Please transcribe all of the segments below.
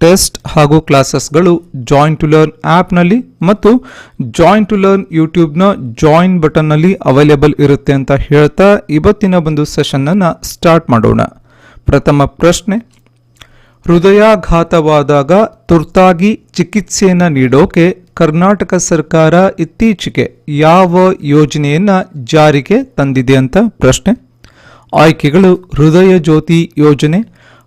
Test ಹಾಗೂ ಕ್ಲಾಸಸ್ಗಳು join to learn ಆ್ಯಪ್ನಲ್ಲಿ ಮತ್ತು ಜಾಯಿನ್ ಟು ಲರ್ನ್ ಯೂಟ್ಯೂಬ್ನ ಜಾಯಿನ್ ಬಟನ್ನಲ್ಲಿ ಅವೈಲೇಬಲ್ ಇರುತ್ತೆ ಅಂತ ಹೇಳ್ತಾ ಇವತ್ತಿನ ಒಂದು ಸೆಷನ್ನನ್ನು ಸ್ಟಾರ್ಟ್ ಮಾಡೋಣ. ಪ್ರಥಮ ಪ್ರಶ್ನೆ, ಹೃದಯಾಘಾತವಾದಾಗ ತುರ್ತಾಗಿ ಚಿಕಿತ್ಸೆಯನ್ನು ನೀಡೋಕೆ ಕರ್ನಾಟಕ ಸರ್ಕಾರ ಇತ್ತೀಚೆಗೆ ಯಾವ ಯೋಜನೆಯನ್ನು ಜಾರಿಗೆ ತಂದಿದೆ ಅಂತ ಪ್ರಶ್ನೆ, ಆಯ್ಕೆಗಳು ಹೃದಯ ಜ್ಯೋತಿ ಯೋಜನೆ,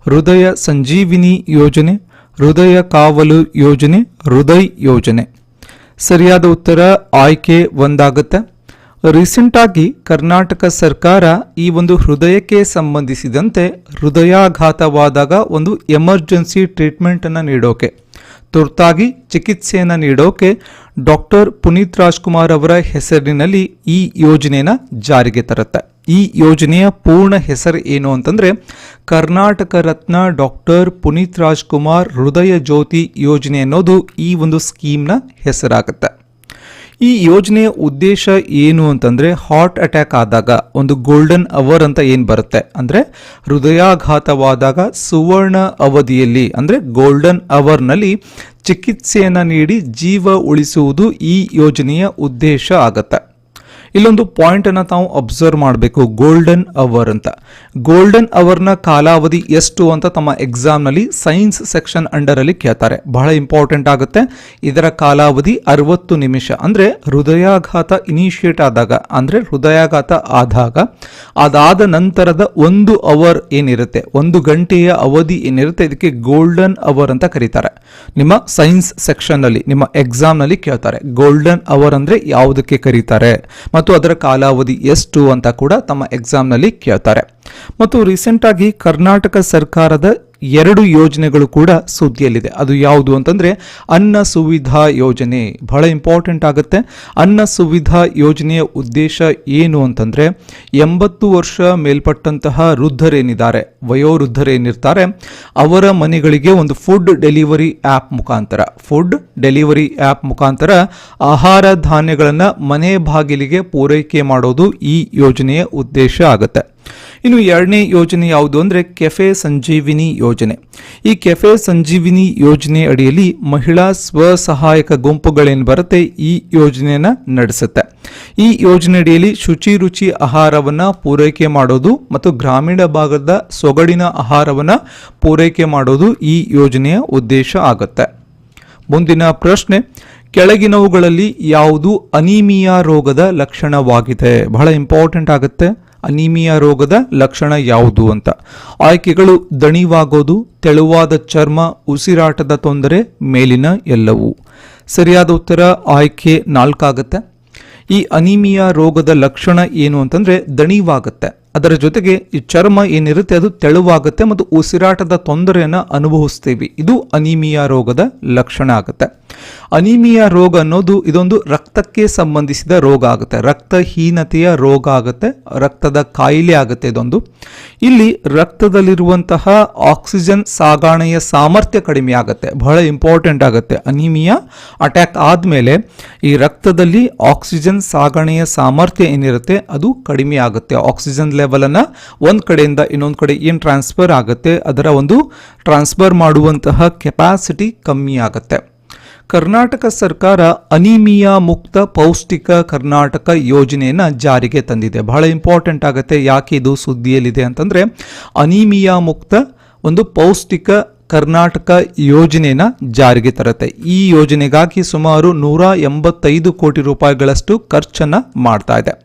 ಹೃದಯ ಸಂಜೀವಿನಿ ಯೋಜನೆ ಹೃದಯ ಕಾವಲು ಯೋಜನೆ, ಹೃದಯ್ ಯೋಜನೆ. ಸರಿಯಾದ ಉತ್ತರ ಆಯ್ಕೆ ಒಂದಾಗುತ್ತೆ. ರೀಸೆಂಟಾಗಿ ಕರ್ನಾಟಕ ಸರ್ಕಾರ ಈ ಒಂದು ಹೃದಯಕ್ಕೆ ಸಂಬಂಧಿಸಿದಂತೆ ಹೃದಯಾಘಾತವಾದಾಗ ಒಂದು ಎಮರ್ಜೆನ್ಸಿ ಟ್ರೀಟ್ಮೆಂಟನ್ನು ನೀಡೋಕೆ. ತುರ್ತಾಗಿ ಚಿಕಿತ್ಸೆಯನ್ನು ನೀಡೋಕೆ ಡಾಕ್ಟರ್ ಪುನೀತ್ ರಾಜ್ಕುಮಾರ್ ಅವರ ಹೆಸರಿನಲ್ಲಿ ಈ ಯೋಜನೆಯನ್ನು ಜಾರಿಗೆ ತರುತ್ತೆ. ಈ ಯೋಜನೆಯ ಪೂರ್ಣ ಹೆಸರು ಏನು ಅಂತಂದರೆ ಕರ್ನಾಟಕ ರತ್ನ ಡಾಕ್ಟರ್ ಪುನೀತ್ ರಾಜ್ಕುಮಾರ್ ಹೃದಯ ಜ್ಯೋತಿ ಯೋಜನೆ ಅನ್ನೋದು ಈ ಒಂದು ಸ್ಕೀಮ್ನ ಹೆಸರಾಗುತ್ತೆ. ಈ ಯೋಜನೆಯ ಉದ್ದೇಶ ಏನು ಅಂತಂದರೆ ಹಾರ್ಟ್ ಅಟ್ಯಾಕ್ ಆದಾಗ, ಒಂದು ಗೋಲ್ಡನ್ ಅವರ್ ಅಂತ ಏನು ಬರುತ್ತೆ? ಅಂದರೆ ಹೃದಯಾಘಾತವಾದಾಗ ಸುವರ್ಣ ಅವಧಿಯಲ್ಲಿ, ಅಂದರೆ ಗೋಲ್ಡನ್ ಅವರ್ನಲ್ಲಿ ಚಿಕಿತ್ಸೆಯನ್ನು ನೀಡಿ ಜೀವ ಉಳಿಸುವುದು ಈ ಯೋಜನೆಯ ಉದ್ದೇಶ ಆಗತ್ತೆ. ಇಲ್ಲೊಂದು ಪಾಯಿಂಟ್ ಅನ್ನ ತಾವು ಅಬ್ಸರ್ವ್ ಮಾಡಬೇಕು ಗೋಲ್ಡನ್ ಅವರ್ ಅಂತ. ಗೋಲ್ಡನ್ ಅವರ್ನ ಕಾಲಾವಧಿ ಎಷ್ಟು ಅಂತ ತಮ್ಮ ಎಕ್ಸಾಮ್ನಲ್ಲಿ ಸೈನ್ಸ್ ಸೆಕ್ಷನ್ ಅಂಡರ್ ಅಲ್ಲಿ ಕೇಳ್ತಾರೆ. ಬಹಳ ಇಂಪಾರ್ಟೆಂಟ್ ಆಗುತ್ತೆ. ಇದರ ಕಾಲಾವಧಿ ಅರವತ್ತು ನಿಮಿಷ. ಅಂದ್ರೆ ಹೃದಯಾಘಾತ ಇನಿಷಿಯೇಟ್ ಆದಾಗ, ಅಂದ್ರೆ ಹೃದಯಾಘಾತ ಆದಾಗ, ಅದಾದ ನಂತರದ ಒಂದು ಅವರ್ ಏನಿರುತ್ತೆ, ಒಂದು ಗಂಟೆಯ ಅವಧಿ ಏನಿರುತ್ತೆ, ಇದಕ್ಕೆ ಗೋಲ್ಡನ್ ಅವರ್ ಅಂತ ಕರೀತಾರೆ. ನಿಮ್ಮ ಸೈನ್ಸ್ ಸೆಕ್ಷನ್ನಲ್ಲಿ ನಿಮ್ಮ ಎಕ್ಸಾಮ್ನಲ್ಲಿ ಕೇಳ್ತಾರೆ. ಗೋಲ್ಡನ್ ಅವರ್ ಅಂದ್ರೆ ಯಾವುದಕ್ಕೆ ಕರೀತಾರೆ? ಮತ್ತು ಅದರ ಕಾಲಾವಧಿ ಎಷ್ಟು ಅಂತ ಕೂಡ ತಮ್ಮ ಎಕ್ಸಾಮ್ನಲ್ಲಿ ಕೇಳ್ತಾರೆ. ಮತ್ತು ರೀಸೆಂಟ್ ಆಗಿ ಕರ್ನಾಟಕ ಸರ್ಕಾರದ ಎರಡು ಯೋಜನೆಗಳು ಕೂಡ ಸುದ್ದಿಯಲ್ಲಿದೆ. ಅದು ಯಾವುದು ಅಂತಂದ್ರೆ ಅನ್ನ ಸುವಿಧಾ ಯೋಜನೆ. ಬಹಳ ಇಂಪಾರ್ಟೆಂಟ್ ಆಗುತ್ತೆ. ಅನ್ನ ಸುವಿಧಾ ಯೋಜನೆಯ ಉದ್ದೇಶ ಏನು ಅಂತಂದ್ರೆ ಎಂಬತ್ತು ವರ್ಷ ಮೇಲ್ಪಟ್ಟಂತಹ ವೃದ್ಧರೇನಿದ್ದಾರೆ, ವಯೋವೃದ್ಧರೇನಿರ್ತಾರೆ, ಅವರ ಮನೆಗಳಿಗೆ ಒಂದು ಫುಡ್ ಡೆಲಿವರಿ ಆ್ಯಪ್ ಮುಖಾಂತರ. ಫುಡ್ ಡೆಲಿವರಿ ಆ್ಯಪ್ ಮುಖಾಂತರ ಆಹಾರ ಧಾನ್ಯಗಳನ್ನು ಮನೆ ಬಾಗಿಲಿಗೆ ಪೂರೈಕೆ ಮಾಡೋದು ಈ ಯೋಜನೆಯ ಉದ್ದೇಶ ಆಗುತ್ತೆ. ಇನ್ನು ಎರಡನೇ ಯೋಜನೆ ಯಾವುದು ಅಂದರೆ ಕೆಫೆ ಸಂಜೀವಿನಿ ಯೋಜನೆ. ಈ ಕೆಫೆ ಸಂಜೀವಿನಿ ಯೋಜನೆ ಅಡಿಯಲ್ಲಿ ಮಹಿಳಾ ಸ್ವಸಹಾಯಕ ಗುಂಪುಗಳೇನು ಬರುತ್ತೆ? ಈ ಯೋಜನೆಯನ್ನ ನಡೆಸುತ್ತೆ. ಈ ಯೋಜನೆ ಅಡಿಯಲ್ಲಿ ಶುಚಿ ರುಚಿ ಆಹಾರವನ್ನು ಪೂರೈಕೆ ಮಾಡೋದು ಮತ್ತು ಗ್ರಾಮೀಣ ಭಾಗದ ಸೊಗಡಿನ ಆಹಾರವನ್ನು ಪೂರೈಕೆ ಮಾಡೋದು ಈ ಯೋಜನೆಯ ಉದ್ದೇಶ ಆಗುತ್ತೆ. ಮುಂದಿನ ಪ್ರಶ್ನೆ, ಕೆಳಗಿನವುಗಳಲ್ಲಿ ಯಾವುದು ಅನೀಮಿಯಾ ರೋಗದ ಲಕ್ಷಣವಾಗಿದೆ? ಬಹಳ ಇಂಪಾರ್ಟೆಂಟ್ ಆಗುತ್ತೆ. ಅನೀಮಿಯಾ ರೋಗದ ಲಕ್ಷಣ ಯಾವುದು ಅಂತ. ಆಯ್ಕೆಗಳು ದಣಿವಾಗೋದು, ತೆಳುವಾದ ಚರ್ಮ, ಉಸಿರಾಟದ ತೊಂದರೆ, ಮೇಲಿನ ಎಲ್ಲವೂ. ಸರಿಯಾದ ಉತ್ತರ ಆಯ್ಕೆ ನಾಲ್ಕಾಗತ್ತೆ. ಈ ಅನಿಮಿಯಾ ರೋಗದ ಲಕ್ಷಣ ಏನು ಅಂತಂದ್ರೆ ದಣಿವಾಗತ್ತೆ. ಅದರ ಜೊತೆಗೆ ಈ ಚರ್ಮ ಏನಿರುತ್ತೆ ಅದು ತೆಳುವಾಗುತ್ತೆ ಮತ್ತು ಉಸಿರಾಟದ ತೊಂದರೆಯನ್ನು ಅನುಭವಿಸ್ತೀವಿ. ಇದು ಅನಿಮಿಯಾ ರೋಗದ ಲಕ್ಷಣ ಆಗುತ್ತೆ. ಅನೀಮಿಯಾ ರೋಗ ಅನ್ನೋದು ಇದೊಂದು ರಕ್ತಕ್ಕೆ ಸಂಬಂಧಿಸಿದ ರೋಗ ಆಗುತ್ತೆ. ರಕ್ತಹೀನತೆಯ ರೋಗ ಆಗುತ್ತೆ. ರಕ್ತದ ಕಾಯಿಲೆ ಆಗುತ್ತೆ ಇದೊಂದು. ಇಲ್ಲಿ ರಕ್ತದಲ್ಲಿರುವಂತಹ ಆಕ್ಸಿಜನ್ ಸಾಗಾಣೆಯ ಸಾಮರ್ಥ್ಯ ಕಡಿಮೆ ಆಗುತ್ತೆ. ಬಹಳ ಇಂಪಾರ್ಟೆಂಟ್ ಆಗುತ್ತೆ. ಅನಿಮಿಯಾ ಅಟ್ಯಾಕ್ ಆದಮೇಲೆ ಈ ರಕ್ತದಲ್ಲಿ ಆಕ್ಸಿಜನ್ ಸಾಗಣೆಯ ಸಾಮರ್ಥ್ಯ ಏನಿರುತ್ತೆ? ಅದು ಕಡಿಮೆ ಆಗುತ್ತೆ. ಆಕ್ಸಿಜನ್ ಲೆವೆಲನ್ನು ಒಂದು ಕಡೆಯಿಂದ ಇನ್ನೊಂದು ಕಡೆ ಏನು ಟ್ರಾನ್ಸ್ಫರ್ ಆಗುತ್ತೆ? ಅದರ ಒಂದು ಟ್ರಾನ್ಸ್ಫರ್ ಮಾಡುವಂತಹ ಕೆಪಾಸಿಟಿ ಕಮ್ಮಿ ಆಗುತ್ತೆ. ಕರ್ನಾಟಕ ಸರ್ಕಾರ ಅನಿಮಿಯಾ ಮುಕ್ತ ಪೌಷ್ಟಿಕ ಕರ್ನಾಟಕ ಯೋಜನೆಯನ್ನು ಜಾರಿಗೆ ತಂದಿದೆ. ಬಹಳ ಇಂಪಾರ್ಟೆಂಟ್ ಆಗುತ್ತೆ ಯಾಕೆ ಇದು ಸುದ್ದಿಯಲ್ಲಿದೆ ಅಂತಂದರೆ ಅನಿಮಿಯಾ ಮುಕ್ತ ಒಂದು ಪೌಷ್ಟಿಕ ಕರ್ನಾಟಕ ಯೋಜನೆಯನ್ನು ಜಾರಿಗೆ ತರುತ್ತೆ. ಈ ಯೋಜನೆಗಾಗಿ ಸುಮಾರು ನೂರ ಎಂಬತ್ತೈದು ಕೋಟಿ ರೂಪಾಯಿಗಳಷ್ಟು ಖರ್ಚನ್ನು ಮಾಡ್ತಾ ಇದೆ.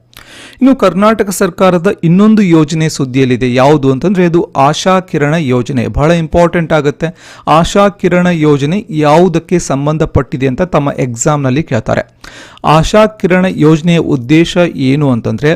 ಇನ್ನು ಕರ್ನಾಟಕ ಸರ್ಕಾರದ ಇನ್ನೊಂದು ಯೋಜನೆ ಸುದ್ದಿಯಲ್ಲಿದೆ. ಯಾವುದು ಅಂತಂದ್ರೆ ಇದು ಆಶಾ ಕಿರಣ ಯೋಜನೆ. ಬಹಳ ಇಂಪಾರ್ಟೆಂಟ್ ಆಗುತ್ತೆ. ಆಶಾ ಕಿರಣ ಯೋಜನೆ ಯಾವುದಕ್ಕೆ ಸಂಬಂಧಪಟ್ಟಿದೆ ಅಂತ ತಮ್ಮ ಎಕ್ಸಾಮ್ನಲ್ಲಿ ಕೇಳ್ತಾರೆ. ಆಶಾ ಕಿರಣ ಯೋಜನೆಯ ಉದ್ದೇಶ ಏನು ಅಂತಂದ್ರೆ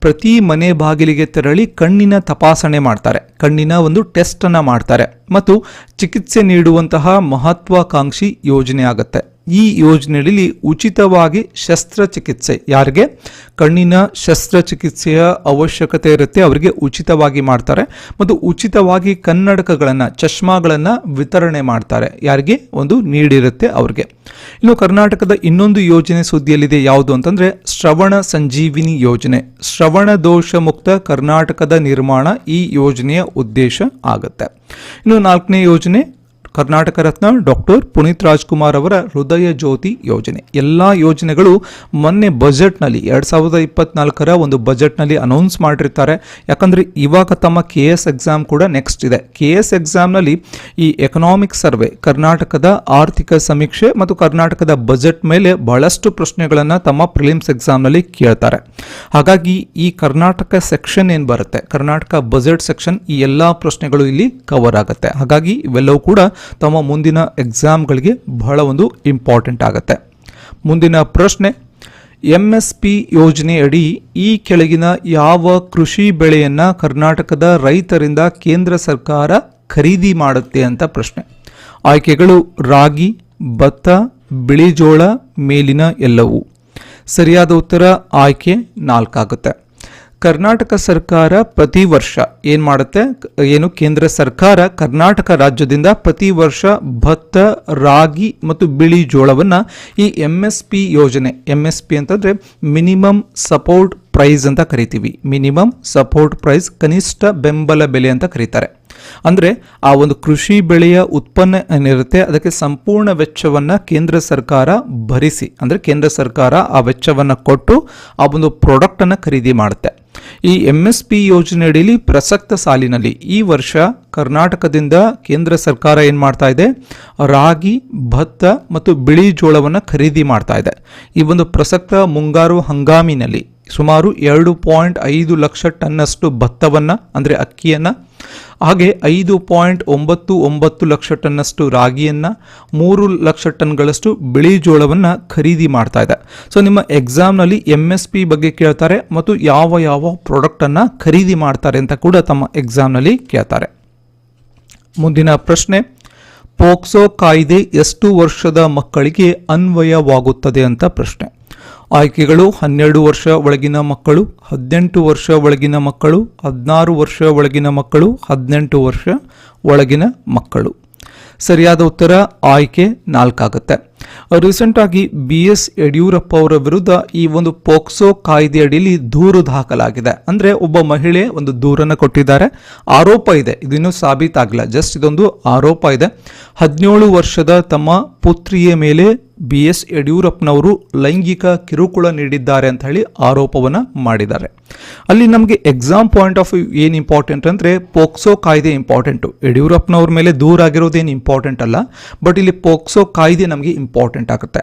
ಪ್ರತಿ ಮನೆ ಬಾಗಿಲಿಗೆ ತೆರಳಿ ಕಣ್ಣಿನ ತಪಾಸಣೆ ಮಾಡ್ತಾರೆ. ಕಣ್ಣಿನ ಒಂದು ಟೆಸ್ಟ್ ಅನ್ನ ಮಾಡ್ತಾರೆ. ಮತ್ತು ಚಿಕಿತ್ಸೆ ನೀಡುವಂತಹ ಮಹತ್ವಾಕಾಂಕ್ಷಿ ಯೋಜನೆ ಆಗುತ್ತೆ. ಈ ಯೋಜನೆಯಲ್ಲಿ ಉಚಿತವಾಗಿ ಶಸ್ತ್ರಚಿಕಿತ್ಸೆ. ಯಾರಿಗೆ? ಕಣ್ಣಿನ ಶಸ್ತ್ರಚಿಕಿತ್ಸೆಯ ಅವಶ್ಯಕತೆ ಇರುತ್ತೆ, ಅವರಿಗೆ ಉಚಿತವಾಗಿ ಮಾಡ್ತಾರೆ. ಮತ್ತು ಉಚಿತವಾಗಿ ಕನ್ನಡಕಗಳನ್ನು ಚಶ್ಮಾಗಳನ್ನು ವಿತರಣೆ ಮಾಡ್ತಾರೆ. ಯಾರಿಗೆ? ಒಂದು ನೀಡಿರುತ್ತೆ ಅವ್ರಿಗೆ. ಇನ್ನು ಕರ್ನಾಟಕದ ಇನ್ನೊಂದು ಯೋಜನೆ ಸುದ್ದಿಯಲ್ಲಿದೆ, ಯಾವುದು ಅಂತಂದರೆ ಶ್ರವಣ ಸಂಜೀವಿನಿ ಯೋಜನೆ. ಶ್ರವಣ ದೋಷ ಮುಕ್ತ ಕರ್ನಾಟಕದ ನಿರ್ಮಾಣ ಈ ಯೋಜನೆಯ ಉದ್ದೇಶ ಆಗುತ್ತೆ. ಇನ್ನು ನಾಲ್ಕನೇ ಯೋಜನೆ ಕರ್ನಾಟಕ ರತ್ನ ಡಾಕ್ಟರ್ ಪುನೀತ್ ರಾಜ್ಕುಮಾರ್ ಅವರ ಹೃದಯ ಜ್ಯೋತಿ ಯೋಜನೆ. ಎಲ್ಲ ಯೋಜನೆಗಳು ಮೊನ್ನೆ ಬಜೆಟ್ನಲ್ಲಿ, ಎರಡು ಸಾವಿರದ ಇಪ್ಪತ್ನಾಲ್ಕರ ಒಂದು ಬಜೆಟ್ನಲ್ಲಿ ಅನೌನ್ಸ್ ಮಾಡಿರ್ತಾರೆ. ಯಾಕಂದರೆ ಇವಾಗ ತಮ್ಮ ಕೆ ಎಸ್ ಎಕ್ಸಾಮ್ ಕೂಡ ನೆಕ್ಸ್ಟ್ ಇದೆ. ಕೆ ಎಸ್ ಎಕ್ಸಾಮ್ನಲ್ಲಿ ಈ ಎಕನಾಮಿಕ್ ಸರ್ವೆ ಕರ್ನಾಟಕದ ಆರ್ಥಿಕ ಸಮೀಕ್ಷೆ ಮತ್ತು ಕರ್ನಾಟಕದ ಬಜೆಟ್ ಮೇಲೆ ಬಹಳಷ್ಟು ಪ್ರಶ್ನೆಗಳನ್ನು ತಮ್ಮ ಪ್ರಿಲಿಮ್ಸ್ ಎಕ್ಸಾಮ್ನಲ್ಲಿ ಕೇಳ್ತಾರೆ. ಹಾಗಾಗಿ ಈ ಕರ್ನಾಟಕ ಸೆಕ್ಷನ್ ಏನು ಬರುತ್ತೆ? ಕರ್ನಾಟಕ ಬಜೆಟ್ ಸೆಕ್ಷನ್ ಈ ಎಲ್ಲ ಪ್ರಶ್ನೆಗಳು ಇಲ್ಲಿ ಕವರ್ ಆಗುತ್ತೆ. ಹಾಗಾಗಿ ಇವೆಲ್ಲವೂ ಕೂಡ ತಮ್ಮ ಮುಂದಿನ ಎಕ್ಸಾಮ್ಗಳಿಗೆ ಬಹಳ ಒಂದು ಇಂಪಾರ್ಟೆಂಟ್ ಆಗುತ್ತೆ. ಮುಂದಿನ ಪ್ರಶ್ನೆ ಎಂ ಎಸ್ ಪಿ ಯೋಜನೆಯಡಿ ಈ ಕೆಳಗಿನ ಯಾವ ಕೃಷಿ ಬೆಳೆಯನ್ನು ಕರ್ನಾಟಕದ ರೈತರಿಂದ ಕೇಂದ್ರ ಸರ್ಕಾರ ಖರೀದಿ ಮಾಡುತ್ತೆ ಅಂತ ಪ್ರಶ್ನೆ. ಆಯ್ಕೆಗಳು ರಾಗಿ, ಭತ್ತ ಬಿಳಿಜೋಳ ಮೇಲಿನ ಎಲ್ಲವೂ. ಸರಿಯಾದ ಉತ್ತರ ಆಯ್ಕೆ ನಾಲ್ಕಾಗುತ್ತೆ. ಕರ್ನಾಟಕ ಸರ್ಕಾರ ಪ್ರತಿ ವರ್ಷ ಏನು ಮಾಡುತ್ತೆ? ಏನು ಕೇಂದ್ರ ಸರ್ಕಾರ ಕರ್ನಾಟಕ ರಾಜ್ಯದಿಂದ ಪ್ರತಿ ವರ್ಷ ಭತ್ತ, ರಾಗಿ ಮತ್ತು ಬಿಳಿ ಜೋಳವನ್ನು ಈ ಎಂ ಎಸ್ ಪಿ ಯೋಜನೆ ಎಂ ಎಸ್ ಪಿ ಅಂತಂದರೆ ಮಿನಿಮಮ್ ಸಪೋರ್ಟ್ ಪ್ರೈಸ್ ಅಂತ ಕರಿತೀವಿ. ಮಿನಿಮಮ್ ಸಪೋರ್ಟ್ ಪ್ರೈಸ್ ಕನಿಷ್ಠ ಬೆಂಬಲ ಬೆಲೆ ಅಂತ ಕರೀತಾರೆ. ಅಂದರೆ ಆ ಒಂದು ಕೃಷಿ ಬೆಳೆಯ ಉತ್ಪನ್ನ ಏನಿರುತ್ತೆ, ಅದಕ್ಕೆ ಸಂಪೂರ್ಣ ವೆಚ್ಚವನ್ನು ಕೇಂದ್ರ ಸರ್ಕಾರ ಭರಿಸಿ, ಅಂದರೆ ಕೇಂದ್ರ ಸರ್ಕಾರ ಆ ವೆಚ್ಚವನ್ನು ಕೊಟ್ಟು ಆ ಒಂದು ಪ್ರಾಡಕ್ಟನ್ನು ಖರೀದಿ ಮಾಡುತ್ತೆ. ಈ ಎಂ ಎಸ್ ಪಿ ಯೋಜನೆಯಡಿಯಲ್ಲಿ ಪ್ರಸಕ್ತ ಸಾಲಿನಲ್ಲಿ ಈ ವರ್ಷ ಕರ್ನಾಟಕದಿಂದ ಕೇಂದ್ರ ಸರ್ಕಾರ ಏನು ಮಾಡ್ತಾ ಇದೆ? ರಾಗಿ, ಭತ್ತ ಮತ್ತು ಬಿಳಿ ಜೋಳವನ್ನು ಖರೀದಿ ಮಾಡ್ತಾ ಇದೆ. ಈ ಒಂದು ಪ್ರಸಕ್ತ ಮುಂಗಾರು ಹಂಗಾಮಿನಲ್ಲಿ ಸುಮಾರು ಎರಡು ಪಾಯಿಂಟ್ ಐದು ಲಕ್ಷ ಟನ್ನಷ್ಟು ಭತ್ತವನ್ನು, ಅಂದರೆ ಅಕ್ಕಿಯನ್ನು, ಹಾಗೆ ಐದು ಪಾಯಿಂಟ್ ಒಂಬತ್ತು ಒಂಬತ್ತು ಲಕ್ಷ ಟನ್ನಷ್ಟು ರಾಗಿಯನ್ನು, ಮೂರು ಲಕ್ಷ ಟನ್ಗಳಷ್ಟು ಬಿಳಿ ಜೋಳವನ್ನು ಖರೀದಿ ಮಾಡ್ತಾ ಇದೆ. ಸೊ ನಿಮ್ಮ ಎಕ್ಸಾಮ್ನಲ್ಲಿ ಎಂ ಎಸ್ ಪಿ ಬಗ್ಗೆ ಕೇಳ್ತಾರೆ ಮತ್ತು ಯಾವ ಯಾವ ಪ್ರಾಡಕ್ಟನ್ನು ಖರೀದಿ ಮಾಡ್ತಾರೆ ಅಂತ ಕೂಡ ತಮ್ಮ ಎಕ್ಸಾಮ್ನಲ್ಲಿ ಕೇಳ್ತಾರೆ. ಮುಂದಿನ ಪ್ರಶ್ನೆ, ಪೋಕ್ಸೋ ಕಾಯ್ದೆ ಎಷ್ಟು ವರ್ಷದ ಮಕ್ಕಳಿಗೆ ಅನ್ವಯವಾಗುತ್ತದೆ ಅಂತ ಪ್ರಶ್ನೆ. ಆಯ್ಕೆಗಳು ಹನ್ನೆರಡು ವರ್ಷ ಒಳಗಿನ ಮಕ್ಕಳು, ಹದಿನೆಂಟು ವರ್ಷ ಒಳಗಿನ ಮಕ್ಕಳು, ಹದಿನಾರು ವರ್ಷ ಒಳಗಿನ ಮಕ್ಕಳು, ಹದಿನೆಂಟು ವರ್ಷ ಒಳಗಿನ ಮಕ್ಕಳು. ಸರಿಯಾದ ಉತ್ತರ ಆಯ್ಕೆ ನಾಲ್ಕಾಗುತ್ತೆ. ರೀಸೆಂಟ್ ಆಗಿ ಬಿ ಎಸ್ ಯಡಿಯೂರಪ್ಪ ಅವರ ವಿರುದ್ಧ ಈ ಒಂದು ಪೋಕ್ಸೋ ಕಾಯ್ದೆ ಅಡಿಯಲ್ಲಿ ದೂರು ದಾಖಲಾಗಿದೆ. ಅಂದ್ರೆ ಒಬ್ಬ ಮಹಿಳೆ ಒಂದು ದೂರನ್ನು ಕೊಟ್ಟಿದ್ದಾರೆ. ಆರೋಪ ಇದೆ. ಇದಿನ್ನೂ ಸಾಬೀತಾಗಿಲ್ಲ ಜಸ್ಟ್ ಇದೊಂದು ಆರೋಪ ಇದೆ. ಹದಿನೇಳು ವರ್ಷದ ತಮ್ಮ ಪುತ್ರಿಯ ಮೇಲೆ ಬಿ ಎಸ್ ಯಡಿಯೂರಪ್ಪನವರು ಲೈಂಗಿಕ ಕಿರುಕುಳ ನೀಡಿದ್ದಾರೆ ಅಂತ ಹೇಳಿ ಆರೋಪವನ್ನು ಮಾಡಿದ್ದಾರೆ. ಅಲ್ಲಿ ನಮಗೆ ಎಕ್ಸಾಮ್ ಪಾಯಿಂಟ್ ಆಫ್ ವ್ಯೂ ಏನು ಇಂಪಾರ್ಟೆಂಟ್ ಅಂದರೆ ಪೋಕ್ಸೋ ಕಾಯ್ದೆ ಇಂಪಾರ್ಟೆಂಟು ಯಡಿಯೂರಪ್ಪನವ್ರ ಮೇಲೆ ದೂರ ಆಗಿರೋದೇನು ಇಂಪಾರ್ಟೆಂಟ್ ಅಲ್ಲ ಬಟ್ ಇಲ್ಲಿ ಪೋಕ್ಸೋ ಕಾಯ್ದೆ ನಮಗೆ ಇಂಪಾರ್ಟೆಂಟ್ ಆಗುತ್ತೆ.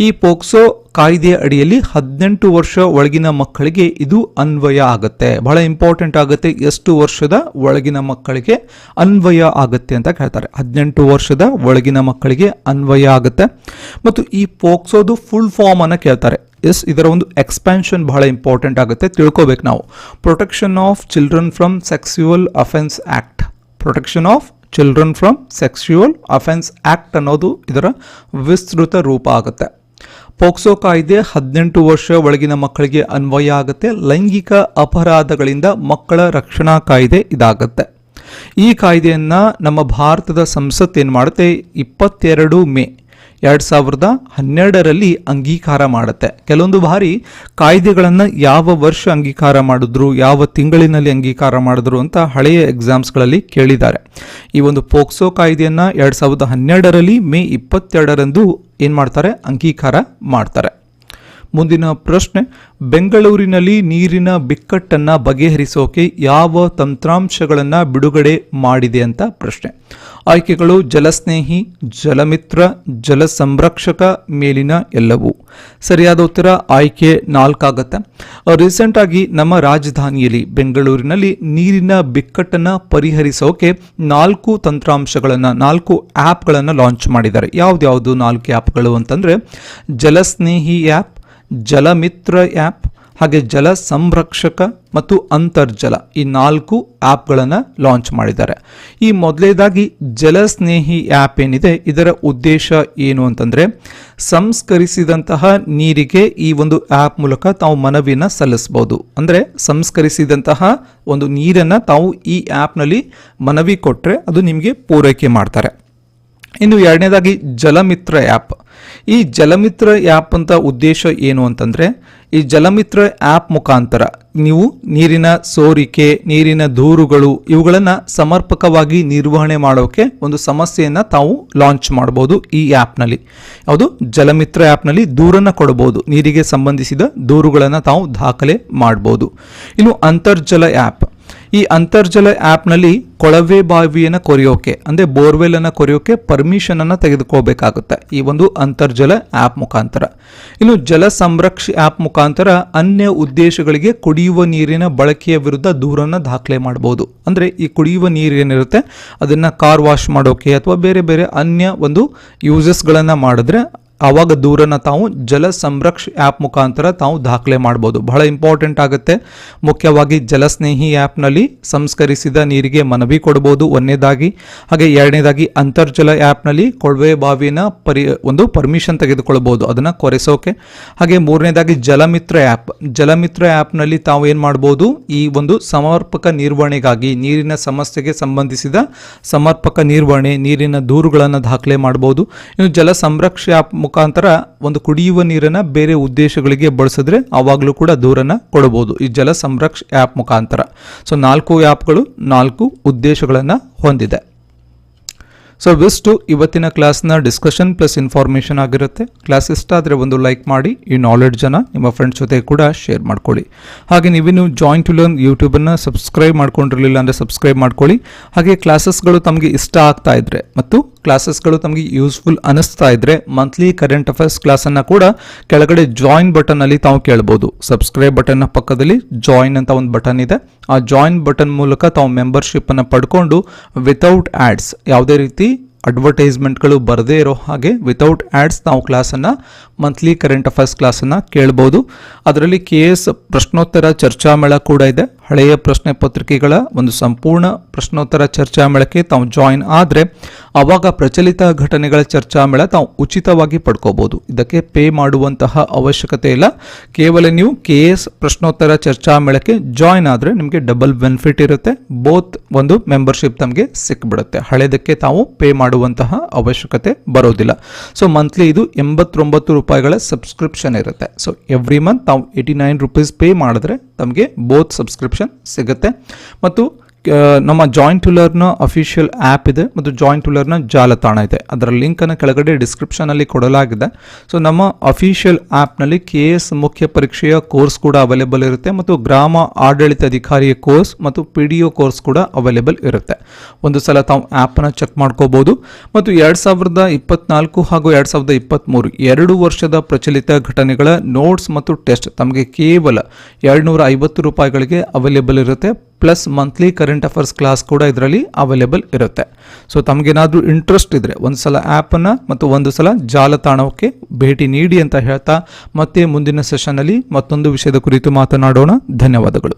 ಈ ಪೋಕ್ಸೋ ಕಾಯ್ದೆಯ ಅಡಿಯಲ್ಲಿ ಹದಿನೆಂಟು ವರ್ಷ ಒಳಗಿನ ಮಕ್ಕಳಿಗೆ ಇದು ಅನ್ವಯ ಆಗುತ್ತೆ. ಬಹಳ ಇಂಪಾರ್ಟೆಂಟ್ ಆಗುತ್ತೆ ಎಷ್ಟು ವರ್ಷದ ಒಳಗಿನ ಮಕ್ಕಳಿಗೆ ಅನ್ವಯ ಆಗುತ್ತೆ ಅಂತ ಕೇಳ್ತಾರೆ ಹದಿನೆಂಟು ವರ್ಷದ ಒಳಗಿನ ಮಕ್ಕಳಿಗೆ ಅನ್ವಯ ಆಗುತ್ತೆ. ಮತ್ತು ಈ ಪೋಕ್ಸೋದು ಫುಲ್ ಫಾರ್ಮ್ ಅನ್ನು ಕೇಳ್ತಾರೆ. ಎಸ್ ಇದರ ಒಂದು ಎಕ್ಸ್ಪ್ಯಾನ್ಷನ್ ಬಹಳ ಇಂಪಾರ್ಟೆಂಟ್ ಆಗುತ್ತೆ. ತಿಳ್ಕೋಬೇಕು ನಾವು. Protection of children from sexual offence act protection of children from sexual offence act ಅನ್ನೋದು ಇದರ ವಿಸ್ತೃತ ರೂಪ ಆಗುತ್ತೆ. ಪೋಕ್ಸೋ ಕಾಯ್ದೆ ಹದಿನೆಂಟು ವರ್ಷ ಒಳಗಿನ ಮಕ್ಕಳಿಗೆ ಅನ್ವಯ ಆಗುತ್ತೆ. ಲೈಂಗಿಕ ಅಪರಾಧಗಳಿಂದ ಮಕ್ಕಳ ರಕ್ಷಣಾ ಕಾಯ್ದೆ ಇದಾಗುತ್ತೆ. ಈ ಕಾಯ್ದೆಯನ್ನು ನಮ್ಮ ಭಾರತದ ಸಂಸತ್ ಏನು ಮಾಡುತ್ತೆ? ಇಪ್ಪತ್ತೆರಡು ಮೇ ಎರಡು ಸಾವಿರದ ಹನ್ನೆರಡರಲ್ಲಿ ಅಂಗೀಕಾರ ಮಾಡುತ್ತೆ. ಕೆಲವೊಂದು ಬಾರಿ ಕಾಯ್ದೆಗಳನ್ನು ಯಾವ ವರ್ಷ ಅಂಗೀಕಾರ ಮಾಡಿದ್ರು, ಯಾವ ತಿಂಗಳಿನಲ್ಲಿ ಅಂಗೀಕಾರ ಮಾಡಿದ್ರು ಅಂತ ಹಳೆಯ ಎಕ್ಸಾಮ್ಸ್ಗಳಲ್ಲಿ ಕೇಳಿದ್ದಾರೆ. ಈ ಒಂದು ಪೋಕ್ಸೋ ಕಾಯ್ದೆಯನ್ನು ಎರಡು ಸಾವಿರದ ಹನ್ನೆರಡರಲ್ಲಿ ಮೇ ಇಪ್ಪತ್ತೆರಡರಂದು ಏನು ಮಾಡ್ತಾರೆ? ಅಂಗೀಕಾರ ಮಾಡ್ತಾರೆ. ಮುಂದಿನ ಪ್ರಶ್ನೆ, ಬೆಂಗಳೂರಿನಲ್ಲಿ ನೀರಿನ ಬಿಕ್ಕಟ್ಟನ್ನು ಬಗೆಹರಿಸೋಕೆ ಯಾವ ತಂತ್ರಾಂಶಗಳನ್ನು ಬಿಡುಗಡೆ ಮಾಡಿದೆ ಅಂತ ಪ್ರಶ್ನೆ. ಆಯ್ಕೆಗಳು ಜಲಸ್ನೇಹಿ, ಜಲಮಿತ್ರ ಜಲ ಸಂರಕ್ಷಕ ಮೇಲಿನ ಎಲ್ಲವೂ. ಸರಿಯಾದ ಉತ್ತರ ಆಯ್ಕೆ ನಾಲ್ಕಾಗತ್ತೆ. ರೀಸೆಂಟ್ ಆಗಿ ನಮ್ಮ ರಾಜಧಾನಿಯಲ್ಲಿ ಬೆಂಗಳೂರಿನಲ್ಲಿ ನೀರಿನ ಬಿಕ್ಕಟ್ಟನ್ನು ಪರಿಹರಿಸೋಕೆ ನಾಲ್ಕು ತಂತ್ರಾಂಶಗಳನ್ನು, ನಾಲ್ಕು ಆ್ಯಪ್ಗಳನ್ನು ಲಾಂಚ್ ಮಾಡಿದ್ದಾರೆ. ಯಾವ್ದು ನಾಲ್ಕು ಆ್ಯಪ್ಗಳು ಅಂತಂದರೆ, ಜಲಸ್ನೇಹಿ ಆ್ಯಪ್ ಜಲಮಿತ್ರ ಆ್ಯಪ್, ಹಾಗೆ ಜಲ ಸಂರಕ್ಷಕ ಮತ್ತು ಅಂತರ್ಜಲ ಈ ನಾಲ್ಕು ಆ್ಯಪ್ಗಳನ್ನು ಲಾಂಚ್ ಮಾಡಿದ್ದಾರೆ. ಈ ಮೊದಲೇದಾಗಿ ಜಲಸ್ನೇಹಿ ಆ್ಯಪ್ ಏನಿದೆ, ಇದರ ಉದ್ದೇಶ ಏನು ಅಂತಂದರೆ, ಸಂಸ್ಕರಿಸಿದಂತಹ ನೀರಿಗೆ ಈ ಒಂದು ಆ್ಯಪ್ ಮೂಲಕ ತಾವು ಮನವಿನ ಸಲ್ಲಿಸ್ಬೋದು. ಅಂದರೆ ಸಂಸ್ಕರಿಸಿದಂತಹ ಒಂದು ನೀರನ್ನು ತಾವು ಈ ಆ್ಯಪ್ನಲ್ಲಿ ಮನವಿ ಕೊಟ್ಟರೆ ಅದು ನಿಮಗೆ ಪೂರೈಕೆ ಮಾಡ್ತಾರೆ. ಇನ್ನು ಎರಡನೇದಾಗಿ ಜಲಮಿತ್ರ ಆ್ಯಪ್. ಈ ಜಲಮಿತ್ರ ಆ್ಯಪ್ ಅಂತ ಉದ್ದೇಶ ಏನು ಅಂತಂದರೆ, ಈ ಜಲಮಿತ್ರ ಆ್ಯಪ್ ಮುಖಾಂತರ ನೀವು ನೀರಿನ ಸೋರಿಕೆ, ನೀರಿನ ದೂರುಗಳು ಇವುಗಳನ್ನು ಸಮರ್ಪಕವಾಗಿ ನಿರ್ವಹಣೆ ಮಾಡೋಕ್ಕೆ ಒಂದು ಸಮಸ್ಯೆಯನ್ನು ತಾವು ಲಾಂಚ್ ಮಾಡ್ಬೋದು ಈ ಆ್ಯಪ್ನಲ್ಲಿ. ಯಾವುದು ಜಲಮಿತ್ರ ಆ್ಯಪ್ನಲ್ಲಿ ದೂರನ್ನು ಕೊಡಬಹುದು ನೀರಿಗೆ ಸಂಬಂಧಿಸಿದ ದೂರುಗಳನ್ನು ತಾವು ದಾಖಲೆ ಮಾಡ್ಬೋದು. ಇನ್ನು ಅಂತರ್ಜಲ ಆ್ಯಪ್. ಈ ಅಂತರ್ಜಲ ಆ್ಯಪ್ನಲ್ಲಿ ಕೊಳವೆ ಬಾವಿಯನ್ನು ಕೊರೆಯೋಕೆ, ಅಂದರೆ ಬೋರ್ವೆಲ್ ಅನ್ನು ಕೊರೆಯೋಕೆ ಪರ್ಮಿಷನ್ ಅನ್ನು ತೆಗೆದುಕೋಬೇಕಾಗುತ್ತೆ. ಈ ಒಂದು ಅಂತರ್ಜಲ ಆ್ಯಪ್ ಮುಖಾಂತರ. ಇನ್ನು ಜಲ ಸಂರಕ್ಷ ಆ್ಯಪ್ ಮುಖಾಂತರ ಅನ್ಯ ಉದ್ದೇಶಗಳಿಗೆ ಕುಡಿಯುವ ನೀರಿನ ಬಳಕೆಯ ವಿರುದ್ಧ ದೂರನ್ನು ದಾಖಲೆ ಮಾಡಬಹುದು ಅಂದರೆ ಈ ಕುಡಿಯುವ ನೀರು ಏನಿರುತ್ತೆ, ಅದನ್ನು ಕಾರ್ ವಾಶ್ ಮಾಡೋಕೆ ಅಥವಾ ಬೇರೆ ಬೇರೆ ಅನ್ಯ ಒಂದು ಯೂಸಸ್ಗಳನ್ನು ಮಾಡಿದ್ರೆ ಆವಾಗ ದೂರನ್ನು ತಾವು ಜಲ ಸಂರಕ್ಷ ಆ್ಯಪ್ ಮುಖಾಂತರ ತಾವು ದಾಖಲೆ ಮಾಡ್ಬೋದು. ಬಹಳ ಇಂಪಾರ್ಟೆಂಟ್ ಆಗುತ್ತೆ. ಮುಖ್ಯವಾಗಿ ಜಲಸ್ನೇಹಿ ಆ್ಯಪ್ನಲ್ಲಿ ಸಂಸ್ಕರಿಸಿದ ನೀರಿಗೆ ಮನವಿ ಕೊಡ್ಬೋದು. ಒಂದನೇದಾಗಿ, ಹಾಗೆ ಎರಡನೇದಾಗಿ ಅಂತರ್ಜಲ ಆ್ಯಪ್ನಲ್ಲಿ ಕೊಳವೆ ಬಾವಿನ ಪರಿ, ಒಂದು ಪರ್ಮಿಷನ್ ತೆಗೆದುಕೊಳ್ಬೋದು. ಅದನ್ನು ಕೊರೆಸೋಕೆ. ಹಾಗೆ ಮೂರನೇದಾಗಿ ಜಲಮಿತ್ರ ಆ್ಯಪ್ ಜಲಮಿತ್ರ ಆ್ಯಪ್ನಲ್ಲಿ ತಾವು ಏನು ಮಾಡ್ಬೋದು? ಈ ಒಂದು ಸಮರ್ಪಕ ನಿರ್ವಹಣೆಗಾಗಿ, ನೀರಿನ ಸಮಸ್ಯೆಗೆ ಸಂಬಂಧಿಸಿದ ಸಮರ್ಪಕ ನಿರ್ವಹಣೆ, ನೀರಿನ ದೂರುಗಳನ್ನು ದಾಖಲೆ ಮಾಡ್ಬೋದು. ಇನ್ನು ಜಲ ಸಂರಕ್ಷೆ ಆ್ಯಪ್ ಮುಖಾಂತರ ಒಂದು ಕುಡಿಯುವ ನೀರನ್ನು ಬೇರೆ ಉದ್ದೇಶಗಳಿಗೆ ಬಳಸಿದ್ರೆ ಆವಾಗಲೂ ಕೂಡ ದೂರನ್ನು ಕೊಡಬಹುದು. ಈ ಜಲ ಸಂರಕ್ಷ ಆ್ಯಪ್ ಮುಖಾಂತರ. ಸೊ ನಾಲ್ಕು ಆ್ಯಪ್ಗಳು ನಾಲ್ಕು ಉದ್ದೇಶಗಳನ್ನು ಹೊಂದಿದೆ. ಸೊ ಬೆಸ್ಟು ಇವತ್ತಿನ ಕ್ಲಾಸ್ನ ಡಿಸ್ಕಷನ್ ಪ್ಲಸ್ ಇನ್ಫಾರ್ಮೇಷನ್ ಆಗಿರುತ್ತೆ. ಕ್ಲಾಸ್ ಇಷ್ಟ ಆದರೆ ಒಂದು ಲೈಕ್ ಮಾಡಿ, ಈ ನಾಲೆಡ್ಜನ್ನು ನಿಮ್ಮ ಫ್ರೆಂಡ್ಸ್ ಜೊತೆ ಕೂಡ ಶೇರ್ ಮಾಡ್ಕೊಳ್ಳಿ. ಹಾಗೆ ನೀವಿನ್ನು ಜಾಯಿನ್ ಟು ಲರ್ನ್ ಯೂಟ್ಯೂಬನ್ನು ಸಬ್ಸ್ಕ್ರೈಬ್ ಮಾಡ್ಕೊಂಡಿರಲಿಲ್ಲ ಅಂದರೆ ಸಬ್ಸ್ಕ್ರೈಬ್ ಮಾಡ್ಕೊಳ್ಳಿ. ಹಾಗೆ ಕ್ಲಾಸಸ್ಗಳು ತಮಗೆ ಇಷ್ಟ ಆಗ್ತಾ ಇದ್ದರೆ ಮತ್ತು ಕ್ಲಾಸಸ್ಗಳು ತಮಗೆ ಯೂಸ್ಫುಲ್ ಅನಿಸ್ತಾ ಇದ್ರೆ ಮಂತ್ಲಿ ಕರೆಂಟ್ ಅಫೇರ್ಸ್ ಕ್ಲಾಸನ್ನು ಕೂಡ ಕೆಳಗಡೆ ಜಾಯಿನ್ ಬಟನ್ನಲ್ಲಿ ತಾವು ಕೇಳ್ಬೋದು. ಸಬ್ಸ್ಕ್ರೈಬ್ ಬಟನ್ನ ಪಕ್ಕದಲ್ಲಿ ಜಾಯಿನ್ ಅಂತ ಒಂದು ಬಟನ್ ಇದೆ. ಆ ಜಾಯಿನ್ ಬಟನ್ ಮೂಲಕ ತಾವು ಮೆಂಬರ್ಶಿಪ್ಪನ್ನು ಪಡ್ಕೊಂಡು ವಿತೌಟ್ ಆ್ಯಡ್ಸ್ ಯಾವುದೇ ರೀತಿ ಅಡ್ವರ್ಟೈಸ್ಮೆಂಟ್ಗಳು ಬರದೇ ಇರೋ ಹಾಗೆ ವಿತೌಟ್ ಆ್ಯಡ್ಸ್ ನಾವು ಕ್ಲಾಸನ್ನು ಮಂತ್ಲಿ ಕರೆಂಟ್ ಅಫೇರ್ಸ್ ಕ್ಲಾಸನ್ನು ಕೇಳ್ಬೋದು. ಅದರಲ್ಲಿ ಕೆ ಎಸ್ ಪ್ರಶ್ನೋತ್ತರ ಚರ್ಚಾ ಮೇಳ ಕೂಡ ಇದೆ. ಹಳೆಯ ಪ್ರಶ್ನೆ ಪತ್ರಿಕೆಗಳ ಒಂದು ಸಂಪೂರ್ಣ ಪ್ರಶ್ನೋತ್ತರ ಚರ್ಚಾ ಮೇಳಕ್ಕೆ ತಾವು ಜಾಯಿನ್ ಆದರೆ ಆವಾಗ ಪ್ರಚಲಿತ ಘಟನೆಗಳ ಚರ್ಚಾ ಮೇಳ ತಾವು ಉಚಿತವಾಗಿ ಪಡ್ಕೋಬೋದು. ಇದಕ್ಕೆ ಪೇ ಮಾಡುವಂತಹ ಅವಶ್ಯಕತೆ ಇಲ್ಲ. ಕೇವಲ ನೀವು ಕೆ ಎಸ್ ಪ್ರಶ್ನೋತ್ತರ ಚರ್ಚಾ ಮೇಳಕ್ಕೆ ಜಾಯಿನ್ ಆದರೆ ನಿಮಗೆ ಡಬಲ್ ಬೆನಿಫಿಟ್ ಇರುತ್ತೆ. ಬೋತ್ ಒಂದು ಮೆಂಬರ್ಶಿಪ್ ತಮಗೆ ಸಿಕ್ಬಿಡುತ್ತೆ. ಹಳೆಯದಕ್ಕೆ ತಾವು ಪೇ ಮಾಡುವಂತಹ ಅವಶ್ಯಕತೆ ಬರೋದಿಲ್ಲ. ಸೊ ಮಂತ್ಲಿ ಇದು ಎಂಬತ್ತೊಂಬತ್ತು ರೂಪಾಯಿಗಳ ಸಬ್ಸ್ಕ್ರಿಪ್ಷನ್ ಇರುತ್ತೆ. ಸೊ ಎವ್ರಿ ಮಂತ್ ನಾವು ಏಯ್ಟಿ ನೈನ್ ರುಪೀಸ್ ಪೇ ಮಾಡಿದ್ರೆ ತಮಗೆ ಬೋತ್ ಸಬ್ಸ್ಕ್ರಿಪ್ಷನ್ ಸಿಗುತ್ತೆ. ಮತ್ತು ನಮ್ಮ ಜಾಯಿಂಟ್ ಟುಲರ್ನ ಅಫಿಷಿಯಲ್ ಆ್ಯಪ್ ಇದೆ ಮತ್ತು ಜಾಯಿಂಟ್ ಟುಲರ್ನ ಜಾಲತಾಣ ಇದೆ. ಅದರ ಲಿಂಕನ್ನು ಕೆಳಗಡೆ ಡಿಸ್ಕ್ರಿಪ್ಷನಲ್ಲಿ ಕೊಡಲಾಗಿದೆ. ಸೊ ನಮ್ಮ ಅಫಿಷಿಯಲ್ ಆ್ಯಪ್ನಲ್ಲಿ ಕೆ ಎಸ್ ಮುಖ್ಯ ಪರೀಕ್ಷೆಯ ಕೋರ್ಸ್ ಕೂಡ ಅವೈಲೇಬಲ್ ಇರುತ್ತೆ ಮತ್ತು ಗ್ರಾಮ ಆಡಳಿತ ಅಧಿಕಾರಿಯ ಕೋರ್ಸ್ ಮತ್ತು ಪಿ ಡಿ ಒ ಕೋರ್ಸ್ ಕೂಡ ಅವೈಲೇಬಲ್ ಇರುತ್ತೆ. ಒಂದು ಸಲ ತಾವು ಆ್ಯಪನ್ನು ಚೆಕ್ ಮಾಡ್ಕೋಬೋದು. ಮತ್ತು ಎರಡು ಸಾವಿರದ ಇಪ್ಪತ್ನಾಲ್ಕು ಹಾಗೂ ಎರಡು ಸಾವಿರದ ಇಪ್ಪತ್ತ್ಮೂರು ಎರಡು ವರ್ಷದ ಪ್ರಚಲಿತ ಘಟನೆಗಳ ನೋಟ್ಸ್ ಮತ್ತು ಟೆಸ್ಟ್ ತಮಗೆ ಕೇವಲ ಎರಡುನೂರ ಐವತ್ತು ರೂಪಾಯಿಗಳಿಗೆ ಅವೈಲೇಬಲ್ ಇರುತ್ತೆ. Plus monthly current affairs class ಕೂಡ ಇದರಲ್ಲಿ ಅವೈಲೇಬಲ್ ಇರುತ್ತೆ. ಸೊ ತಮಗೇನಾದರೂ ಇಂಟ್ರೆಸ್ಟ್ ಇದ್ದರೆ ಒಂದು ಸಲ ಆ್ಯಪನ್ನು ಮತ್ತು ಒಂದು ಸಲ ಜಾಲತಾಣಕ್ಕೆ ಭೇಟಿ ನೀಡಿ ಅಂತ ಹೇಳ್ತಾ ಮತ್ತೆ ಮುಂದಿನ ಸೆಷನಲ್ಲಿ ಮತ್ತೊಂದು ವಿಷಯದ ಕುರಿತು ಮಾತನಾಡೋಣ. ಧನ್ಯವಾದಗಳು.